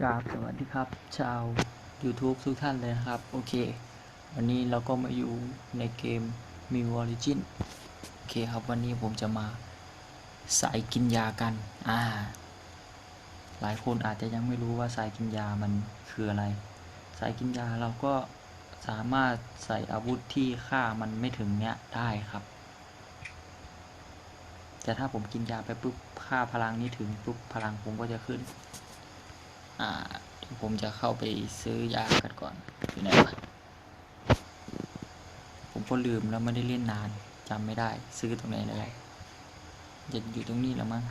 กราบสวัสดีครับ ชาว YouTube ทุกท่านเลยนะครับ โอเค วันนี้เราก็มาอยู่ในเกม m i w Origin โอเคครับวันนี้ผมจะมาสายกินยากัน อ่า หลายคนอาจจะยังไม่รู้ว่าสายกินยามันคืออะไร สายกินยาเราก็สามารถใส่อาวุธที่ค่ามันไม่ถึงเนี้ยได้ครับแต่ถ้าผมกินยาไปปุ๊บค่าพลังนี้ถึงปุ๊บพลังผมก็จะขึ้น อ่าผมจะเข้าไปซื้อยากันก่อนอยู่ไหนวะผมก็ลืมแล้วไม่ได้เล่นนานจำไม่ได้ ซื้อตรงไหนเลยจะอยู่ตรงนี้แล้วมั้ง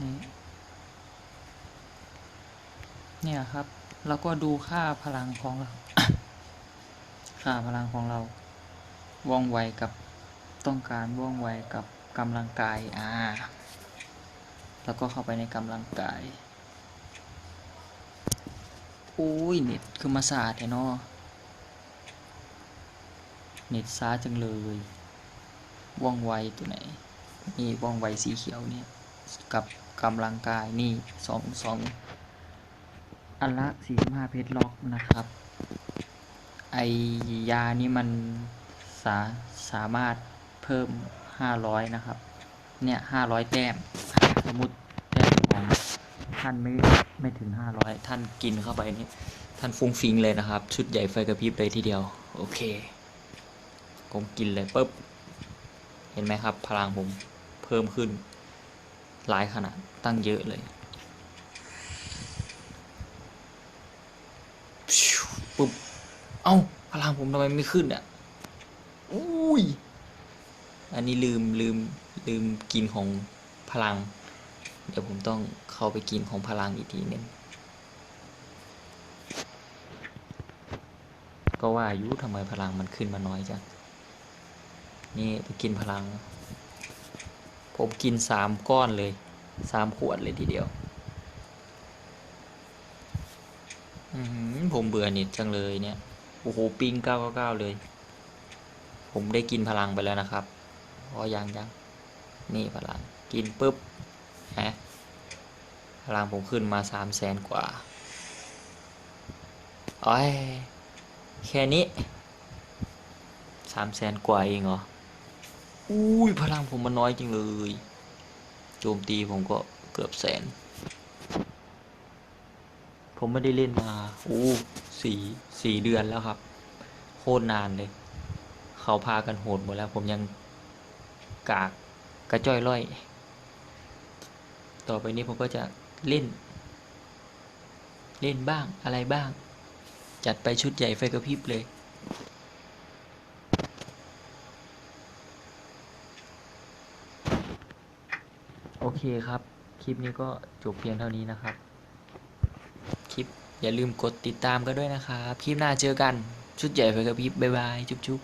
นี่เนี่ยครับ แล้วก็ดูค่าพลังของเรา ค่าพลังของเรา ว่องไวกับต้องการว่องไวกับกำลังกาย อ่า แล้วก็เข้าไปในกำลังกาย อุ้ยเน็ตคือมาสาดเนาะเน็ตช้าจังเลย ว่องไวตัวไหน นี่ว่องไวสีเขียวเนี่ย กับกำลังกายนี่สองสอง อันละ45เพชรล็อกนะครับ ไอยานี่มันสาสามารถเพิ่ม500นะครับ เนี่ย500แต้มสมมติแต้มของท่านไม่ไม่ถึง500ท่านกินเข้าไปนี่ท่านฟุ้งฟิงเลยนะครับ ชุดใหญ่ไฟกระพริบเลยทีเดียว โอเคผมกินเลยปุ๊บเห็นไหมครับ พลังผมเพิ่มขึ้นหลายขนาดตั้งเยอะเลย ปุ๊บ เอ้าพลังผมทำไมไม่ขึ้นอะอุ้ย อันนี้ลืมลืมลืมกินของพลัง เดี๋ยวผมต้องเข้าไปกินของพลังอีกทีหนึงก็ว่าอายุทำไมพลังมันขึ้นมาน้อยจัง นี่ไปกินพลัง ผมกินสามก้อนเลยสามขวดเลยทีเดียว อือหือ ผมเบื่อเน็ตจังเลยเนี่ย โอ้โหปิง999เลย ผมได้กินพลังไปแล้วนะครับอ๋อยังยังนี่พลัง กินปุ๊บฮะพลังผมขึ้นมา3 0 0แสนกว่าโอ้ยแค่นี้3 0 0แสนกว่าเองเหรอ อุ้ยพลังผมมันน้อยจริงเลย โจมตีผมก็เกือบแสน ผมไม่ได้เล่นมาโอ้สี่สี่เดือนแล้วครับ โคตรนานเลย เขาพากันโหดหมดแล้ว ผมยังกากกระจ้อยร่อย ต่อไปนี้ผมก็จะเล่น เล่นบ้างอะไรบ้าง จัดไปชุดใหญ่ไฟกระพริบเลยโอเคครับ คลิปนี้ก็จบเพียงเท่านี้นะครับ อย่าลืมกดติดตามกันด้วยนะครับ คลิปหน้าเจอกัน ชุดใหญ่ไฟกระพริบบ๊ายบาย จุ๊บ